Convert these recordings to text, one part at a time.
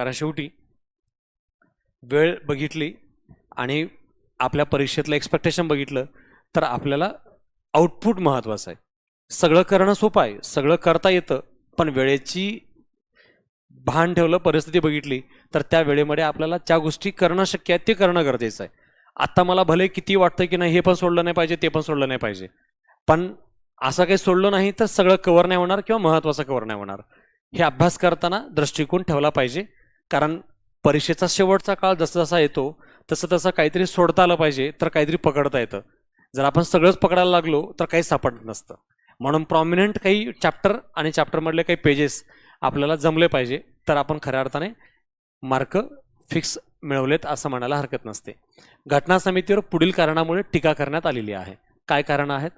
कारण शेवटी वेळ बघितली आणि आपल्या परीक्षेतलं एक्सपेक्टेशन बघितलं तर आपल्याला आउटपुट महत्त्वाचं आहे. सगळं करणं सोपं आहे सगळं करता येतं पण वेळेची भान ठेवलं परिस्थिती बघितली तर त्या वेळेमध्ये आपल्याला ज्या गोष्टी करणं शक्य आहे ते करणं गरजेचं आहे. आत्ता मला भले किती वाटतं की नाही हे पण सोडलं नाही पाहिजे ते पण सोडलं नाही पाहिजे. पण असं काही सोडलं नाही तर सगळं कवर नाही होणार किंवा महत्त्वाचं कवर नाही होणार. हे अभ्यास करताना दृष्टिकोन ठेवला पाहिजे. कारण परीक्षेचा शेवटचा काळ जसा जसा येतो तसं तसं काहीतरी सोडता आलं पाहिजे तर काहीतरी पकडता येतं. जर आपण सगळंच पकडायला लागलो तर काही सापडत नसतं. म्हणून प्रॉमिनंट काही चॅप्टर आणि चॅप्टरमधले काही पेजेस आपल्याला जमले पाहिजे तर आपण खऱ्या अर्थाने मार्क फिक्स मिळवलेत असं म्हणायला हरकत नसते. घटना समितीवर पुढील कारणामुळे टीका करण्यात आलेली आहे. काय कारणं आहेत?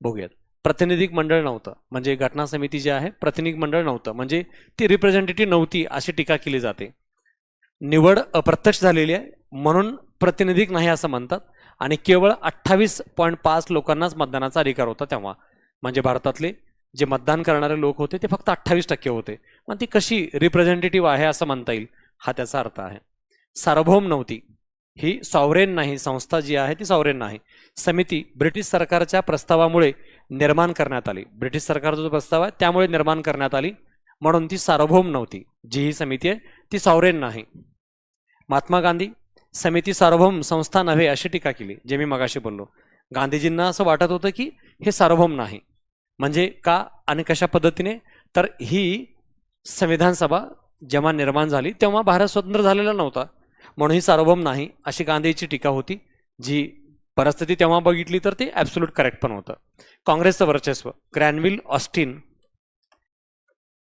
बघूयात. प्रतिनिधिक मंडळ नव्हतं. म्हणजे घटना समिती जी आहे प्रतिनिधिक मंडळ नव्हतं. म्हणजे ती रिप्रेझेंटेटिव्ह नव्हती अशी टीका केली जाते. निवड अप्रत्यक्ष झालेली आहे म्हणून प्रतिनिधिक नाही असं म्हणतात. आणि केवळ अठ्ठावीस पॉईंट पाच लोकांनाच मतदानाचा अधिकार होता तेव्हा. म्हणजे भारतातले जे मतदान करणारे लोक होते ते फक्त अठ्ठावीस टक्के होते. मग ती कशी रिप्रेझेंटेटिव्ह आहे असं म्हणता येईल? हा त्याचा अर्थ आहे. सार्वभौम नव्हती. ही सॉवरेन नाही संस्था जी आहे ती सॉवरेन नाही. समिती ब्रिटिश सरकारच्या प्रस्तावामुळे निर्माण करण्यात आली. ब्रिटिश सरकारचा जो प्रस्ताव आहे त्यामुळे निर्माण करण्यात आली. म्हणून ती सार्वभौम नव्हती. जी ही समिती आहे ती सॉवरेन नाही. महात्मा गांधी समिती सार्वभौम संस्था नव्हे अशी टीका केली जे मी मगाशी बोललो. गांधीजींना असं वाटत होतं की हे सार्वभौम नाही. म्हणजे का आणि कशा पद्धतीने? तर ही संविधान सभा जेव्हा निर्माण झाली तेव्हा भारत स्वतंत्र झालेला नव्हता. म्हणून ही सार्वभौम नाही अशी गांधीची टीका होती जी परिस्थिती तेव्हा बघितली तर ते ॲब्सोल्यूट करेक्ट पण होतं. काँग्रेसचं वर्चस्व ग्रॅनविल ऑस्टिन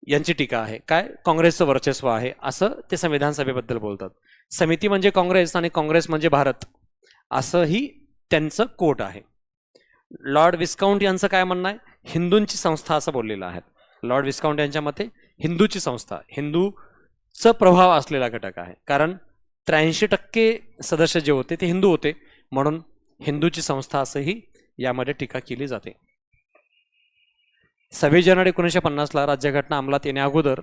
यांची टीका आहे. काय? काँग्रेसचं वर्चस्व आहे. असं ते संविधान सभेबद्दल बोलतात. समिती म्हणजे काँग्रेस आणि काँग्रेस म्हणजे भारत. असंही त्यांचं कोट आहे. लॉर्ड विस्काउंट यांचं काय म्हणणं आहे? हिंदूंची संस्था असं बोललेलं आहे. लॉर्ड विस्काउंट यांच्या मते हिंदूची संस्था हिंदूचं प्रभाव असलेला घटक आहे. कारण त्र्याऐंशी टक्के सदस्य जे होते ते हिंदू होते. म्हणून हिंदूची संस्था असंही यामध्ये टीका केली जाते. सव्वीस जानेवारी एकोणीसशे पन्नासला राज्यघटना अंमलात येण्या अगोदर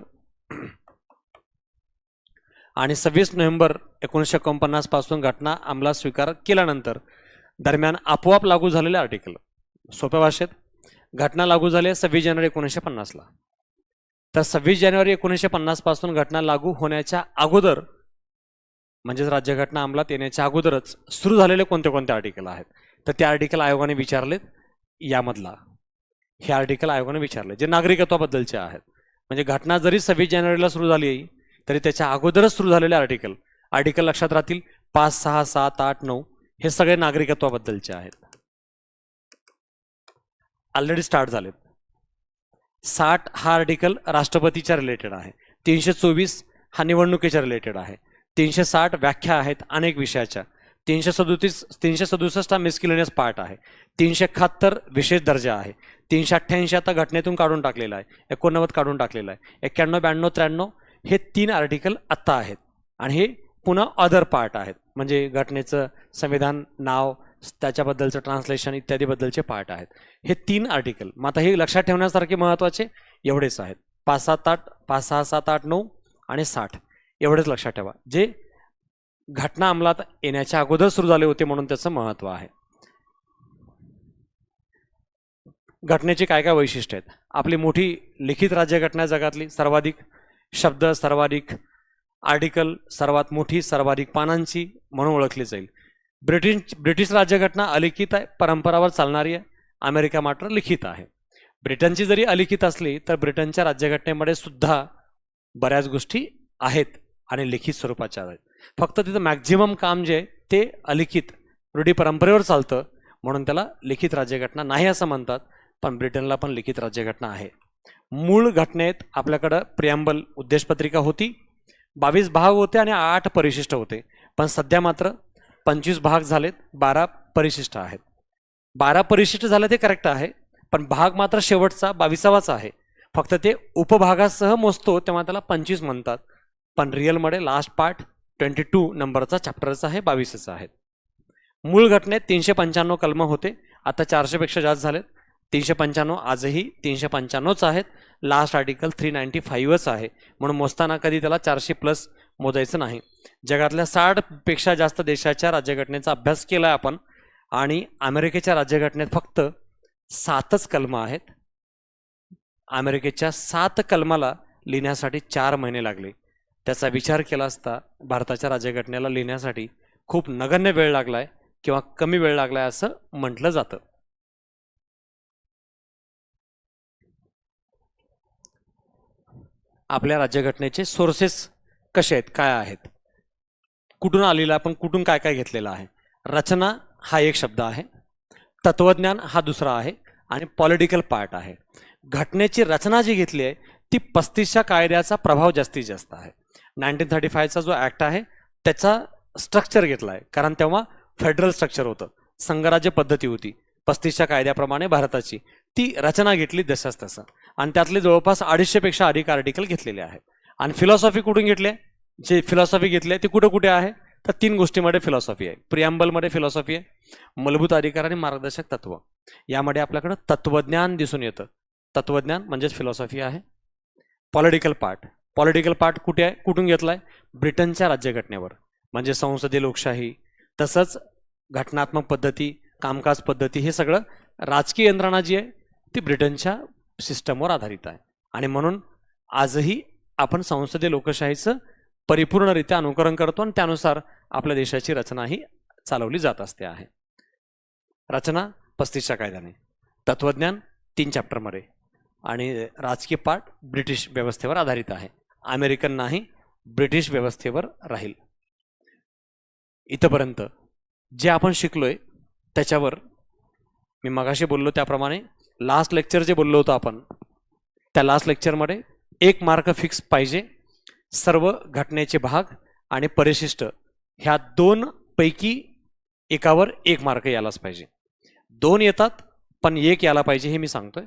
आणि सव्वीस नोव्हेंबर एकोणीसशे एकोणपन्नासपासून घटना अंमलात स्वीकार केल्यानंतर दरम्यान आपोआप लागू झालेले आर्टिकल. सोप्या भाषेत घटना लागू झाली सव्वीस जानेवारी एकोणीसशे पन्नासला. तर सव्वीस जानेवारी एकोणीसशे पन्नासपासून घटना लागू होण्याच्या अगोदर म्हणजेच राज्यघटना अंमलात येण्याच्या अगोदरच सुरू झालेले कोणते कोणते आर्टिकल आहेत? तर ते आर्टिकल आयोगाने विचारलेत यामधला. हे आर्टिकल आयोगाने विचारले जे नागरिकत्वाबद्दलचे आहेत. म्हणजे घटना जरी सव्वीस जानेवारीला सुरू झाली तरी त्याच्या अगोदरच सुरू झालेले आर्टिकल आर्टिकल लक्षात राहतील पाच सहा सात आठ नऊ हे सगळे नागरिकत्वाबद्दलचे आहेत. ऑलरेडी स्टार्ट झालेत. साठ हा आर्टिकल राष्ट्रपतीच्या रिलेटेड आहे. तीनशे चोवीस हा निवडणुकीच्या रिलेटेड आहे. तीनशे साठ व्याख्या आहेत अनेक विषयाच्या. तीनशे सदोतीस तीनशे सदुसष्ट हा मिस्किलेनियस पार्ट आहे. तीनशे एकाहत्तर विशेष दर्जा आहे. तीनशे अठ्ठ्याऐंशी आता घटनेतून काढून टाकलेला आहे. एकोणनव्वद काढून टाकलेला आहे. एक्क्याण्णव ब्याण्णव त्र्याण्णव हे तीन आर्टिकल आत्ता आहेत. आणि हे पुन्हा अदर पार्ट आहेत. म्हणजे घटनेचं संविधान नाव त्याच्याबद्दलचं ट्रान्सलेशन इत्यादीबद्दलचे पार्ट आहेत. हे तीन आर्टिकल मग आता हे लक्षात ठेवण्यासारखे महत्त्वाचे एवढेच आहेत. पाच सात आठ पाच सहा सात आठ नऊ आणि साठ. एवढेच लक्षात ठेवा. जे घटना अंमलात येण्याच्या अगोदर सुरू झाले होते म्हणून त्याचं महत्त्व आहे. घटनेची काय काय वैशिष्ट्य आहेत? आपली मोठी लिखित राज्यघटना जगातली. सर्वाधिक शब्द सर्वाधिक आर्टिकल सर्वात मोठी सर्वाधिक पानांची म्हणून ओळखली जाईल. ब्रिटिश ब्रिटिश राज्यघटना अलिखित आहे परंपरावर चालणारी आहे. अमेरिका मात्र लिखित आहे. ब्रिटनची जरी अलिखित असली तर ब्रिटनच्या राज्यघटनेमध्ये सुद्धा बऱ्याच गोष्टी आहेत. आणि लिखित स्वरूपाच्या आहेत. फक्त तिथं मॅक्झिमम काम जे आहे ते अलिखित रूढी परंपरेवर चालतं म्हणून त्याला लिखित राज्यघटना नाही असं म्हणतात पण ब्रिटनला पण लिखित राज्यघटना आहे. मूळ घटनेत आपल्याकडं प्रियांबल उद्देशपत्रिका होती बावीस भाग होते आणि आठ परिशिष्ट होते पण सध्या मात्र पंचवीस भाग झालेत बारा परिशिष्ट आहेत. बारा परिशिष्ट झाले ते करेक्ट आहे पण भाग मात्र शेवटचा बावीसावाचा आहे. फक्त ते उपभागासह मोजतो तेव्हा त्याला पंचवीस म्हणतात. पण रिअलमध्ये लास्ट पार्ट ट्वेंटी टू नंबरचा चॅप्टरचा आहे बावीसचा आहे मूळ घटनेत तीनशे पंच्याण्णव कलमं होते. आता चारशेपेक्षा जास्त झालेत. तीनशे पंच्याण्णव आजही तीनशे पंच्याण्णवच आहेत. लास्ट आर्टिकल थ्री नाईन्टी फाईव्हच आहे. म्हणून मोजताना कधी त्याला चारशे प्लस मोजायचं नाही. जगातल्या साठपेक्षा जास्त देशाच्या राज्यघटनेचा अभ्यास केला आहे आपण. आणि अमेरिकेच्या राज्यघटनेत फक्त सातच कलमं आहेत. अमेरिकेच्या सात कलमाला लिहिण्यासाठी चार महिने लागले. त्याचा विचार केला असता भारताच्या राज्यघटनेला लिहिण्यासाठी खूप नगण्य वेळ लागलाय किंवा कमी वेळ लागलाय असं म्हटलं जातं. आपल्या राज्यघटनेचे सोर्सेस कसे आहेत? काय आहेत? कुठून आलेलं आपण कुठून काय काय घेतलेलं आहे? रचना हा एक शब्द आहे. तत्वज्ञान हा दुसरा आहे. आणि पॉलिटिकल पार्ट आहे. घटनेची रचना जी घेतली आहे ती पस्तीसच्या कायद्याचा प्रभाव जास्तीत जास्त आहे. नाईन्टीन थर्टी फायचा जो ॲक्ट आहे त्याचा स्ट्रक्चर घेतला आहे कारण तेव्हा फेडरल स्ट्रक्चर होतं. संघराज्य पद्धती होती. पस्तीसच्या कायद्याप्रमाणे भारताची. ती रचना घेतली जशाच तसं. आणि त्यातले जवळपास अडीचशेपेक्षा अधिक आर्टिकल घेतलेले आहेत. आणि फिलॉसॉफी कुठून घेतले? जे फिलॉसॉफी घेतली आहे ती कुठे कुठे आहे? तर तीन गोष्टीमध्ये फिलॉसॉफी आहे. प्रियांबलमध्ये फिलॉसॉफी आहे. मूलभूत अधिकार आणि मार्गदर्शक तत्व. यामध्ये आपल्याकडं तत्वज्ञान दिसून येतं. तत्वज्ञान म्हणजेच फिलॉसॉफी आहे. पॉलिटिकल पार्ट पॉलिटिकल पार्ट कुठे आहे? कुठून घेतला आहे ब्रिटनच्या राज्यघटनेवर. म्हणजे संसदीय लोकशाही तसंच घटनात्मक पद्धती कामकाज पद्धती हे सगळं राजकीय यंत्रणा जी आहे ती ब्रिटनच्या सिस्टमवर आधारित आहे. आणि म्हणून आजही आपण संसदीय लोकशाहीचं परिपूर्णरित्या अनुकरण करतो आणि त्यानुसार आपल्या देशाची रचना ही चालवली जात असते आहे. रचना पस्तीसच्या कायद्याने. तत्वज्ञान तीन चॅप्टरमध्ये आणि राजकीय पार्ट ब्रिटिश व्यवस्थेवर आधारित आहे. अमेरिकन नाही ब्रिटिश व्यवस्थेवर राहील. इथंपर्यंत जे आपण शिकलोय त्याच्यावर मी मगाशी बोललो त्याप्रमाणे लास्ट लेक्चर जे बोललो होतो आपण त्या लास्ट लेक्चरमध्ये एक मार्क फिक्स पाहिजे सर्व घटनेचे भाग आणि परिशिष्ट ह्या दोन पैकी एकावर एक मार्क यायलाच पाहिजे. दोन येतात पण एक यायला पाहिजे हे मी सांगतोय.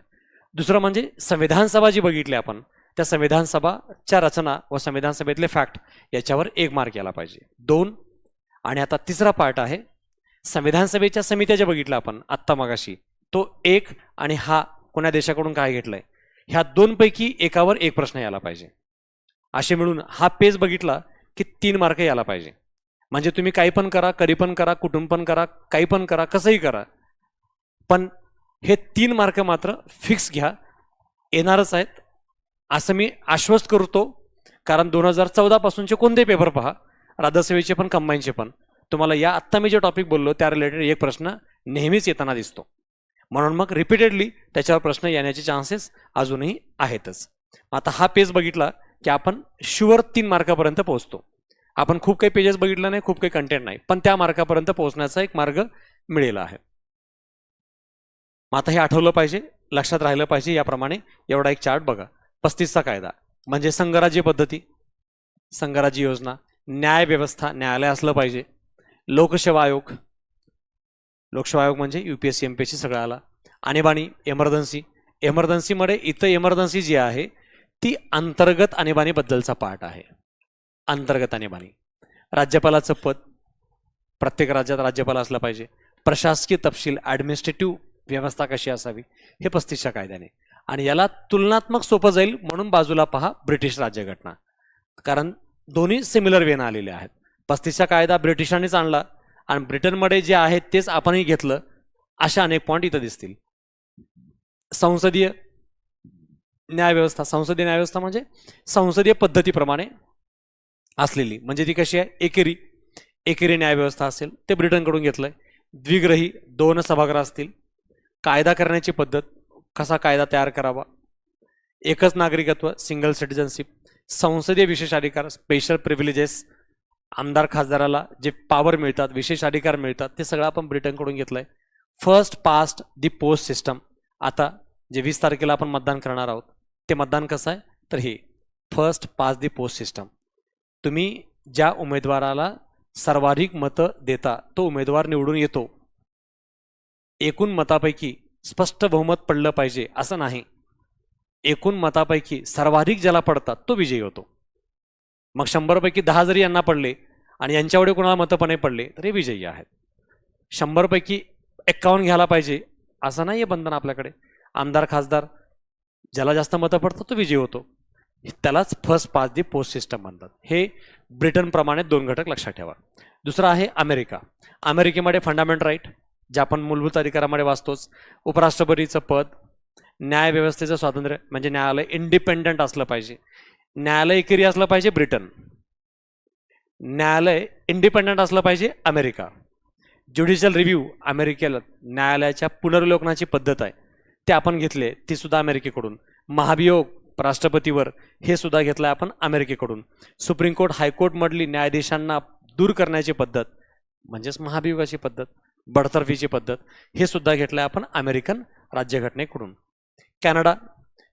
दुसरं म्हणजे संविधान सभा जी बघितली आपण त्या संविधान सभाच्या रचना व संविधान सभेतले फॅक्ट याच्यावर एक मार्क यायला पाहिजे. दोन आणि आता तिसरा पार्ट आहे. संविधान सभेच्या समित्या ज्या बघितल्या आपण आत्ता मगाशी तो एक आणि हा कोण्या देशाकडून काय घेतलंय? ह्या दोनपैकी एकावर एक प्रश्न यायला पाहिजे. असे मिळून हा पेज बघितला की तीन मार्क यायला पाहिजे. म्हणजे तुम्ही काही पण करा कधी पण करा कुठून पण करा काही पण करा कसंही करा. पण हे तीन मार्क मात्र फिक्स घ्या. येणारच आहेत. असं मी आश्वस्त करतो. कारण दोन हजार चौदापासूनचे कोणते पेपर पहा? राज्यसेवेचे पण कंबाईनचे पण. तुम्हाला या आत्ता मी जे टॉपिक बोललो त्या रिलेटेड एक प्रश्न नेहमीच येताना दिसतो. म्हणून मग रिपीटेडली त्याच्यावर प्रश्न येण्याचे चान्सेस अजूनही आहेतच. आता हा पेज बघितला की आपण शुअर तीन मार्कापर्यंत पोहोचतो. आपण खूप काही पेजेस बघितलं नाही खूप काही कंटेंट नाही. पण त्या मार्कापर्यंत पोहोचण्याचा एक मार्ग मिळेला आहे. मग आता हे आठवलं पाहिजे लक्षात राहिलं पाहिजे याप्रमाणे एवढा एक चार्ट बघा. पस्तीसचा कायदा. म्हणजे संघराज्य पद्धती संघराज्य योजना न्याय व्यवस्था न्यायालय असलं पाहिजे. लोकसेवा आयोग. लोकसेवा आयोग म्हणजे U P S C M P S C सगळं आला आणीबाणी एमर्जन्सी. एमर्जन्सीमध्ये इथं एमर्जन्सी जी आहे ती अंतर्गत आणीबाणीबद्दलचा पार्ट आहे. अंतर्गत आणीबाणी. राज्यपालाचं पद प्रत्येक राज्यात राज्यपाल असला पाहिजे. प्रशासकीय तपशील ॲडमिनिस्ट्रेटिव्ह व्यवस्था कशी असावी हे पस्तीसच्या कायद्याने. आणि याला तुलनात्मक सोपं जाईल म्हणून बाजूला पहा ब्रिटिश राज्यघटना. कारण दोन्ही सिमिलर वेन आलेले आहेत. पस्तीसचा कायदा ब्रिटिशांनीच आणला आणि ब्रिटनमध्ये जे आहेत तेच आपणही घेतलं अशा अनेक पॉईंट इथं दिसतील. संसदीय न्यायव्यवस्था संसदीय न्यायव्यवस्था म्हणजे संसदीय पद्धतीप्रमाणे असलेली. म्हणजे ती कशी आहे? एकेरी. एकेरी न्यायव्यवस्था असेल ते ब्रिटनकडून घेतलं आहे द्विग्रही दोन सभागृह असतील. कायदा करण्याची पद्धत कसा कायदा तयार करावा? एकच नागरिकत्व सिंगल सिटिझनशिप संसदीय विशेष अधिकार स्पेशल प्रिव्हिलेजेस आमदार खासदाराला जे पॉवर मिळतात विशेष अधिकार मिळतात ते सगळं आपण ब्रिटनकडून घेतलं आहे first past the post system आता जे वीस तारखेला आपण मतदान करणार आहोत ते मतदान कसं आहे? तर हे first past the post system तुम्ही ज्या उमेदवाराला सर्वाधिक मतं देता तो उमेदवार निवडून येतो. एकूण मतापैकी स्पष्ट बहुमत पडलं पाहिजे असं नाही. एकूण मतापैकी सर्वाधिक ज्याला पडतात तो विजयी होतो. मग शंभरपैकी दहा जरी यांना पडले आणि यांच्याकडे कोणाला मतपणे पडले तर हे विजयी आहेत. शंभरपैकी एक्कावन्न घ्यायला पाहिजे असं नाही आहे बंधन आपल्याकडे. आमदार खासदार ज्याला जास्त मतं पडतात तो विजयी होतो. त्यालाच फर्स्ट पाच दी पोस्ट सिस्टम म्हणतात. हे ब्रिटनप्रमाणे दोन घटक लक्षात ठेवा. दुसरा आहे अमेरिका. अमेरिकेमध्ये फंडामेंट राईट जे आपण मूलभूत अधिकारामध्ये वाचतोच. उपराष्ट्रपतीचं पद न्यायव्यवस्थेचं स्वातंत्र्य म्हणजे न्यायालय इंडिपेंडंट असलं पाहिजे. न्यायालय एकेरी असलं पाहिजे ब्रिटन. न्यायालय इंडिपेंडंट असलं पाहिजे अमेरिका. ज्युडिशियल रिव्ह्यू अमेरिकेला न्यायालयाच्या पुनर्वलोकनाची पद्धत आहे. ते आपण घेतले ती सुद्धा अमेरिकेकडून. महाभियोग राष्ट्रपतीवर हे सुद्धा घेतलं आपण अमेरिकेकडून. सुप्रीम कोर्ट हायकोर्टमधली न्यायाधीशांना दूर करण्याची पद्धत म्हणजेच महाभियोगाची पद्धत बडतर्फीची पद्धत. हे सुद्धा घेतलं आहे आपण अमेरिकन राज्यघटनेकडून. कॅनडा.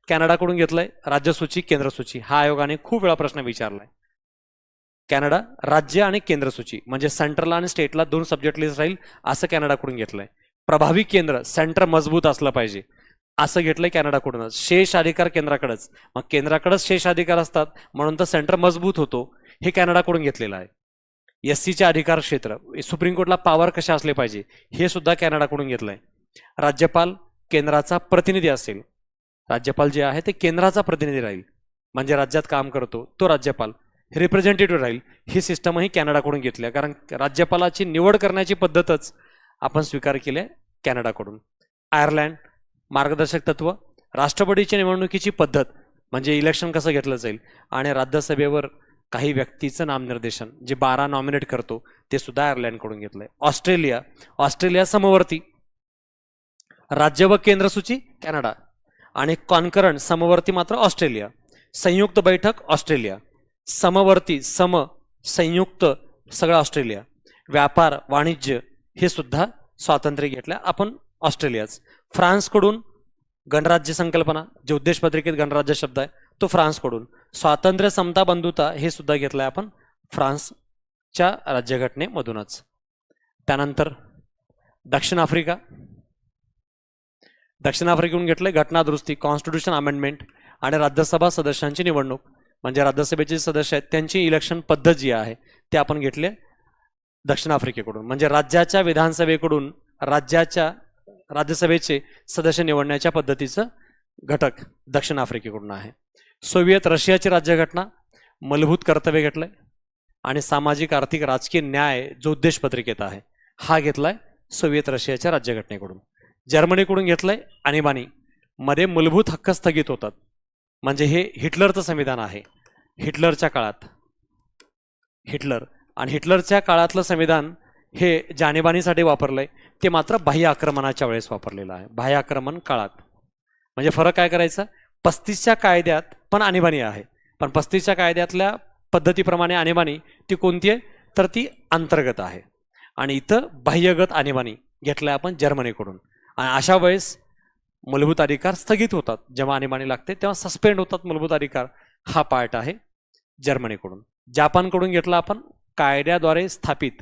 कॅनडाकडून घेतलंय राज्यसूची केंद्रसूची. हा आयोगाने खूप वेळा प्रश्न विचारलाय. कॅनडा राज्य आणि केंद्रसूची म्हणजे सेंट्रल आणि स्टेटला दोन सब्जेक्ट लिस्ट राहील असं कॅनडाकडून घेतलंय. प्रभावी केंद्र सेंटर मजबूत असलं पाहिजे. असं घेतलंय कॅनडाकडूनच शेष अधिकार केंद्राकडेच. मग केंद्राकडेच शेष अधिकार असतात म्हणून तर सेंटर मजबूत होतो. हे कॅनडाकडून घेतलेलं आहे. एस सीचे अधिकार क्षेत्र सुप्रीम कोर्टला पॉवर कशा असले पाहिजे हे सुद्धा कॅनडाकडून घेतलं आहे राज्यपाल केंद्राचा प्रतिनिधी असेल. राज्यपाल जे आहे ते केंद्राचा प्रतिनिधी राहील. म्हणजे राज्यात काम करतो तो राज्यपाल. रिप्रेझेंटेटिव्ह राहील. ही सिस्टमही कॅनडाकडून घेतली आहे. कारण राज्यपालाची निवड करण्याची पद्धतच आपण स्वीकार केली आहे कॅनडाकडून. आयर्लँड मार्गदर्शक तत्व राष्ट्रपतीच्या निवडणुकीची पद्धत म्हणजे इलेक्शन कसं घेतलं जाईल आणि राज्यसभेवर काही व्यक्तीचं नामनिर्देशन जे बारा नॉमिनेट करतो ते सुद्धा आयर्लंडकडून घेतलंय. ऑस्ट्रेलिया ऑस्ट्रेलिया समवर्ती राज्य व केंद्र सूची कॅनडा. आणि कॉन्करंट समवर्ती मात्र ऑस्ट्रेलिया. संयुक्त बैठक ऑस्ट्रेलिया. समवर्ती सम संयुक्त सगळं ऑस्ट्रेलिया. व्यापार वाणिज्य हे सुद्धा स्वातंत्र्य घेतलं आपण ऑस्ट्रेलियाच. फ्रान्सकडून गणराज्य संकल्पना जे उद्देशपत्रिकेत गणराज्य शब्द आहे तो फ्रान्सकडून. स्वातंत्र्य समता बंधुता हे सुद्धा घेतलंय आपण फ्रान्सच्या राज्यघटनेमधूनच. त्यानंतर दक्षिण आफ्रिका. दक्षिण आफ्रिकेहून घेतलंय घटना दुरुस्ती कॉन्स्टिट्यूशन अमेंडमेंट आणि राज्यसभा सदस्यांची निवडणूक. म्हणजे राज्यसभेचे सदस्य आहेत त्यांची इलेक्शन पद्धत जी आहे ते आपण घेतले दक्षिण आफ्रिकेकडून. म्हणजे राज्याच्या विधानसभेकडून राज्याच्या राज्यसभेचे सदस्य निवडण्याच्या पद्धतीचं घटक दक्षिण आफ्रिकेकडून आहे. सोव्हिएत रशियाची राज्यघटना मूलभूत कर्तव्य घेतलंय आणि सामाजिक आर्थिक राजकीय न्याय जो उद्देश पत्रिकेत आहे हा घेतलाय सोव्हिएत रशियाच्या राज्यघटनेकडून. जर्मनीकडून घेतलं आहे आणीबाणी मध्ये मूलभूत हक्क स्थगित होतात. म्हणजे हे हिटलरचं संविधान आहे. हिटलरच्या काळात. हिटलर. आणि हिटलरच्या काळातलं संविधान हे जाणीबाणीसाठी आहे ते मात्र बाह्य आक्रमणाच्या वेळेस वापरलेलं आहे. बाह्य आक्रमण काळात. म्हणजे फरक काय करायचा? पस्तीसच्या कायद्यात पण आणीबाणी आहे. पण पस्तीसच्या कायद्यातल्या पद्धतीप्रमाणे आणीबाणी ती कोणती आहे? तर ती अंतर्गत आहे. आणि इथं बाह्यगत आणीबाणी घेतलंय आपण जर्मनीकडून. आणि अशा वेळेस मूलभूत अधिकार स्थगित होतात. जेव्हा आणीबाणी लागते तेव्हा सस्पेंड होतात मूलभूत अधिकार. हा पार्ट आहे जर्मनीकडून. जापानकडून घेतला आपण कायद्याद्वारे स्थापित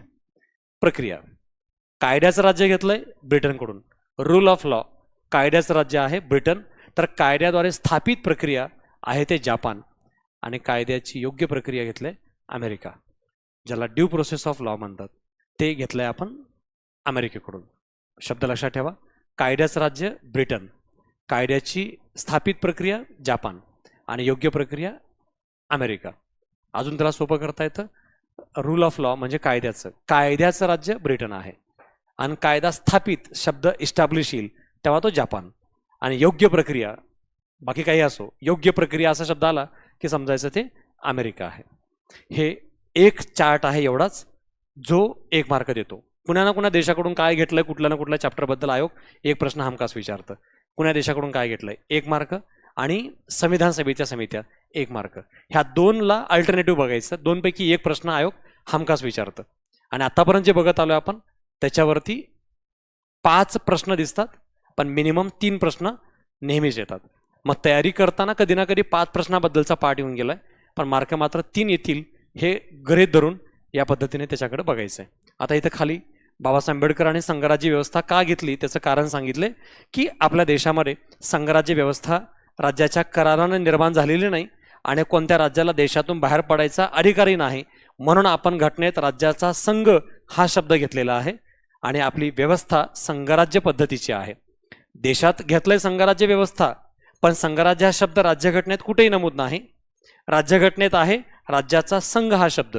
प्रक्रिया. कायद्याचं राज्य घेतलंय ब्रिटनकडून. रूल ऑफ लॉ कायद्याचं राज्य आहे ब्रिटन. तर कायद्याद्वारे स्थापित प्रक्रिया आहे ते जापान आणि कायद्याची योग्य प्रक्रिया घेतलंय अमेरिका ज्याला ड्यू प्रोसेस ऑफ लॉ म्हणतात. ते घेतलं आहे आपण अमेरिकेकडून. शब्द लक्षात ठेवा. कायद्याचं राज्य ब्रिटन. कायद्याची स्थापित प्रक्रिया जापान आणि योग्य प्रक्रिया अमेरिका. अजून त्याला सोपं करता येतं. रूल ऑफ लॉ म्हणजे कायद्याचं. कायद्याचं राज्य ब्रिटन आहे. आणि कायदा स्थापित शब्द इस्टॅब्लिश येईल तेव्हा तो जापान. आणि योग्य प्रक्रिया बाकी काही असो योग्य प्रक्रिया असा शब्द आला की समजायचं ते अमेरिका आहे. हे एक चार्ट आहे एवढाच जो एक मार्क देतो. कुणा ना कुणा देशाकडून काय घेतलंय कुठल्या ना कुठल्या चॅप्टरबद्दल आयोग एक प्रश्न हमखास विचारतं. कुण्या देशाकडून काय घेतलंय एक मार्क आणि संविधान सभेच्या समित्या एक मार्क. ह्या दोनला अल्टरनेटिव्ह बघायचं दोनपैकी एक प्रश्न आयोग हमखास विचारतं. आणि आतापर्यंत जे बघत आलो आपण त्याच्यावरती पाच प्रश्न दिसतात पण मिनिमम तीन प्रश्न नेहमीच येतात. मग तयारी करताना कधी ना कधी पाच प्रश्नाबद्दलचा पाठ येऊन गेलाय पण मार्क मात्र तीन येतील हे गृहीत धरून या पद्धतीने त्याच्याकडे बघायचं आहे आता इथं खाली बाबासाहेब आंबेडकरांनी संघराज्य व्यवस्था का घेतली त्याचं कारण सांगितले की आपल्या देशामध्ये संघराज्य व्यवस्था राज्याच्या करारानं निर्माण झालेली नाही आणि कोणत्या राज्याला देशातून बाहेर पडायचा अधिकारही नाही म्हणून आपण घटनेत राज्याचा संघ हा शब्द घेतलेला आहे आणि आपली व्यवस्था संघराज्य पद्धतीची आहे. देशात घेतलंय संघराज्य व्यवस्था पण संघराज्य हा शब्द राज्यघटनेत कुठेही नमूद नाही. राज्यघटनेत आहे राज्याचा संघ हा शब्द.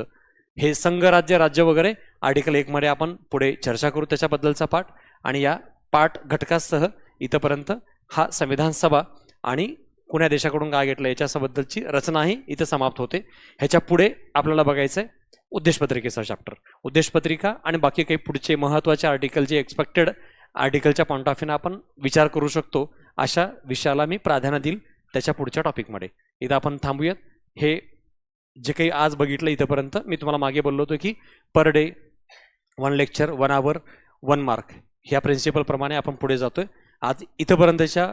हे संघ राज्य राज्य वगैरे आर्टिकल एकमध्ये आपण पुढे चर्चा करू त्याच्याबद्दलचा पाठ आणि या पाठ घटकासह इथंपर्यंत हा संविधान सभा आणि कुण्या देशाकडून काय घेतलं याच्याबद्दलची रचनाही इथं समाप्त होते. ह्याच्या पुढे आपल्याला बघायचं आहे उद्देशपत्रिकेचा चॅप्टर उद्देशपत्रिका आणि बाकी काही पुढचे महत्त्वाचे आर्टिकल जे एक्सपेक्टेड आर्टिकलच्या पॉईंट ऑफ व्ह्यूने आपण विचार करू शकतो. अशा विषयाला मी प्राधान्य देईल त्याच्या पुढच्या टॉपिकमध्ये इथं आपण थांबूयात. हे जे काही आज बघितलं इथंपर्यंत मी तुम्हाला मागे बोललो होतो की per day one lecture one hour one mark ह्या प्रिन्सिपलप्रमाणे आपण पुढे जातोय. आज इथंपर्यंतच्या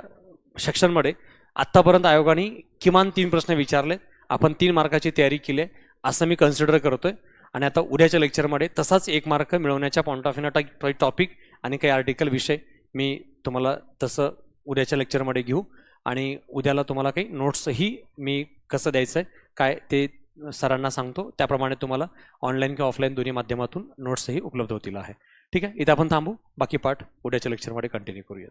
सेक्शनमध्ये आत्तापर्यंत आयोगाने किमान तीन प्रश्न विचारले आपण तीन मार्काची तयारी केली आहे असं मी कन्सिडर करतोय. आणि आता उद्याच्या लेक्चरमध्ये तसाच एक मार्क मिळवण्याच्या पॉईंट ऑफ व्ह्यूनं टॉपिक आणि काही आर्टिकल विषय मी तुम्हाला तसं उद्याच्या लेक्चरमध्ये घेऊ. आणि उद्याला तुम्हाला काही नोट्सही मी कसं द्यायचं आहे काय ते सरांना सांगतो. त्याप्रमाणे तुम्हाला ऑनलाईन किंवा ऑफलाईन दोन्ही माध्यमातून नोट्सही उपलब्ध होतील आहे. ठीक आहे? इथं आपण थांबू. बाकी पाठ उद्याच्या लेक्चरमध्ये कंटिन्यू करूया